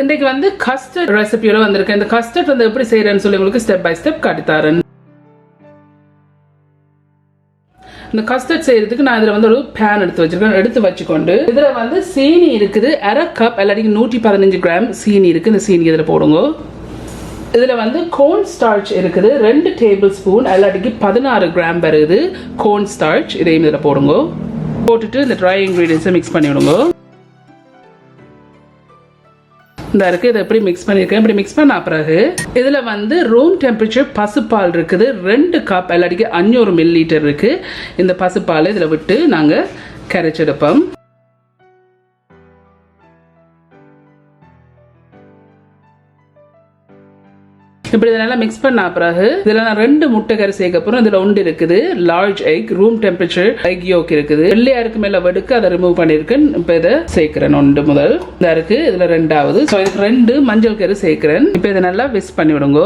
இன்றைக்கு வந்து கஸ்டர்ட் ரெசிபியோட வந்திருக்கேன். இந்த கஸ்டர்ட் வந்து எப்படி செய்யறேன்னு சொல்லி உங்களுக்கு ஸ்டெப் பை ஸ்டெப் காட்டித்தாரேன். இந்த கஸ்டர்ட் செய்யறதுக்கு நான் இதில் வந்து ஒரு பேன் எடுத்து வச்சிருக்கேன். எடுத்து வச்சுக்கொண்டு இதில் வந்து சீனி இருக்குது. அரை கப் எல்லாத்தையும் நூற்றி பதினஞ்சு கிராம் சீனி இருக்குது இந்த சீனி இதில் போடுங்க. இதில் வந்து கோன் ஸ்டார்ச் இருக்குது. ரெண்டு டேபிள் ஸ்பூன் எல்லாட்டிக்கு பதினாறு கிராம் வருது கோன் ஸ்டார்ச் இதையும் இதில் போடுங்க. போட்டுட்டு இந்த ட்ரை இன்க்ரீடியன்ஸை மிக்ஸ் பண்ணி இந்த இருக்கு இதை எப்படி மிக்ஸ் பண்ணியிருக்கேன் இப்படி மிக்ஸ் பண்ண பிறகு இதில் வந்து ரூம் டெம்பரேச்சர் பசுப்பால் இருக்குது. ரெண்டு கப் இல்லாட்டிக்கு அஞ்சூறு மில்லி லிட்டர் இருக்கு. இந்த பசுப்பால் இதில் விட்டு நாங்கள் கரைச்செடுப்போம். இப்படி இதை நல்லா மிக்ஸ் பண்ண பிறகு இதில் நான் ரெண்டு முட்டைக்கறி சேர்க்க போகிறோம் இதில் ஒன்று இருக்குது large egg room temperature egg yolk இருக்குது. வெள்ளையாருக்கு மேலே அதை ரிமூவ் பண்ணியிருக்கேன் இப்போ இதை சேர்க்கிறேன் ஒன்று முதல். இந்த இருக்கு இதில் ரெண்டாவது. ஸோ இதுக்கு ரெண்டு மஞ்சள் கறி சேர்க்கிறேன். இப்போ இதை நல்லா விஸ் பண்ணி விடுங்க.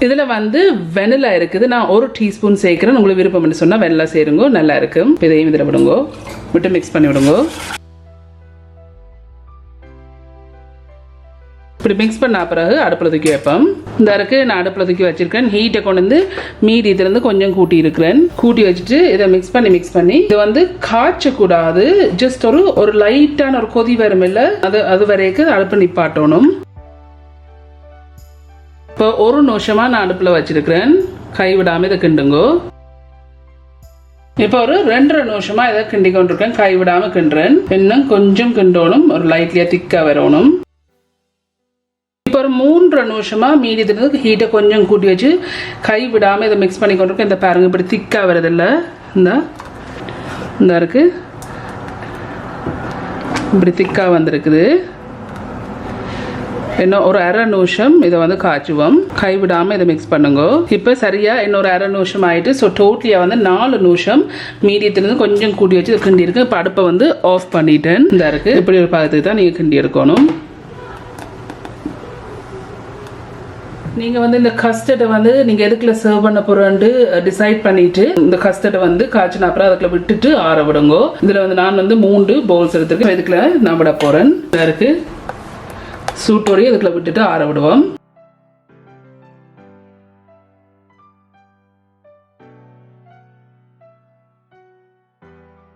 இதில் வந்து வெனிலா இருக்குது. நான் ஒரு டீஸ்பூன் சேர்க்கிறேன். உங்களுக்கு விருப்பம் சொன்னால் வெனிலா சேருங்க நல்லா இருக்கும். இதையும் இதில் விடுங்க. விட்டு மிக்ஸ் பண்ணி விடுங்க. இப்படி மிக்ஸ் பண்ண பிறகு அடுப்பில் தூக்கி வைப்போம். இந்த இருக்கு நான் அடுப்பில் தூக்கி வச்சிருக்கேன். ஹீட்டை கொண்டு வந்து மீதி இதுலேருந்து கொஞ்சம் கூட்டி இருக்கிறேன். கூட்டி வச்சுட்டு இதை மிக்ஸ் பண்ணி மிக்ஸ் பண்ணி இது வந்து காய்ச்சக்கூடாது. ஜஸ்ட் ஒரு ஒரு லைட்டான ஒரு கொதி வரும் இல்லை அது அது வரைக்கும் அடுப்பு நிப்பாட்டணும். இப்போ ஒரு நிமிஷமாக நான் அடுப்பில் வச்சிருக்கிறேன். கை விடாமல் இதை கிண்டுங்கோ. இப்போ ஒரு ரெண்டரை நிமிஷமா இதை கிண்டி கொண்டிருக்கேன் கை விடாம கிண்டுறேன். இன்னும் கொஞ்சம் கிண்டோணும். ஒரு லைட்லியா திக்கா வரணும். மூன்று நிமிஷமாக மூன்றரை மீதி இருந்து ஹீட்டை கொஞ்சம் கூட்டி வச்சு கை விடாமல் இதை மிக்ஸ் பண்ணி கொண்டிருக்கோம் இந்த பாருங்க இப்படி திக்காக வரதில்ல? இந்த இந்த இருக்கு. இப்படி திக்காக வந்திருக்குது. இன்னும் ஒரு அரை நிமிஷம் இதை வந்து காய்ச்சுவோம். கை விடாமல் இதை மிக்ஸ் பண்ணுங்க. இப்போ சரியாக இன்னொரு அரை நிமிஷம் ஆகிட்டு ஸோ டோட்டலியாக வந்து நாலு நிமிஷம் மீடியத்துலேருந்து கொஞ்சம் கூட்டி வச்சு இதை கிண்டி இருக்கு இப்போ அடுப்பை வந்து ஆஃப் பண்ணிட்டேன். இந்த இருக்குது இப்படி ஒரு பாகத்துக்கு தான் நீங்கள் கிண்டி எடுக்கணும். நீங்கள் வந்து இந்த கஸ்டர்டை வந்து நீங்கள் எதுக்குள்ள சர்வ் பண்ண போகிறோன்ட்டு டிசைட் பண்ணிட்டு இந்த கஸ்டர்டை வந்து காய்ச்சின அப்புறம் அதுக்குள்ள விட்டுட்டு ஆற விடுங்க. இதில் வந்து நான் வந்து மூன்று பவுல்ஸ் எடுத்துருக்கேன். இதுக்குள்ள நான் விட போகிறேன் இருக்கு. சூட்டோடையும் இதுக்குள்ள விட்டுட்டு ஆற விடுவோம்.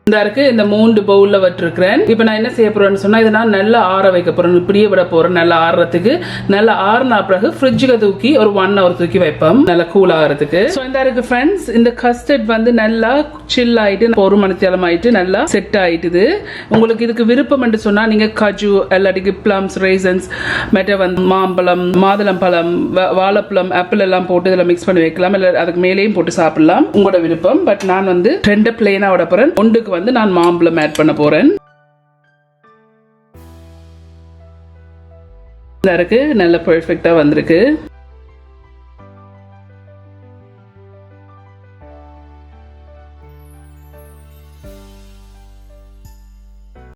இந்த இருக்கு இந்த மூன்று பவுல்ல வச்சிருக்கிறேன். இப்போ நான் என்ன செய்ய போறேன்னு சொன்னா இதை நான் நல்லா ஆற வைக்க போறேன். இப்படியே விட போறேன் நல்லா ஆறுறதுக்கு நல்லா ஆறுனா பிறகு ஃப்ரிட்ஜுக்கு தூக்கி ஒரு ஒன் ஹவர் தூக்கி வைப்போம் நல்லா கூல் ஆகிறதுக்கு. ஸோ இந்த இருக்கு ஃப்ரெண்ட்ஸ் இந்த கஸ்டர்ட் வந்து நல்லா சில் ஆயிட்டு ஒரு மணித்தேலம் ஆயிட்டு நல்லா செட் ஆயிட்டுது. உங்களுக்கு இதுக்கு விருப்பம் என்று சொன்னா நீங்க கஜு இல்லாட்டிக்கு பிளம்ஸ் ரேசன்ஸ் மெட்ட வந்து மாம்பழம் மாதுளம் பழம் வாழைப்பழம் ஆப்பிள் எல்லாம் போட்டு இதில் மிக்ஸ் பண்ணி வைக்கலாம். இல்லை அதுக்கு மேலேயும் போட்டு சாப்பிடலாம். உங்களோட விருப்பம். பட் நான் வந்து ரெண்டு பிளேனா விட போகிறேன் ஒன்றுக்கு வந்து நான் மாம்பழம் ஆட் பண்ண போறேன். இந்த இருக்கு. நல்ல பர்ஃபெக்டாக வந்திருக்கு.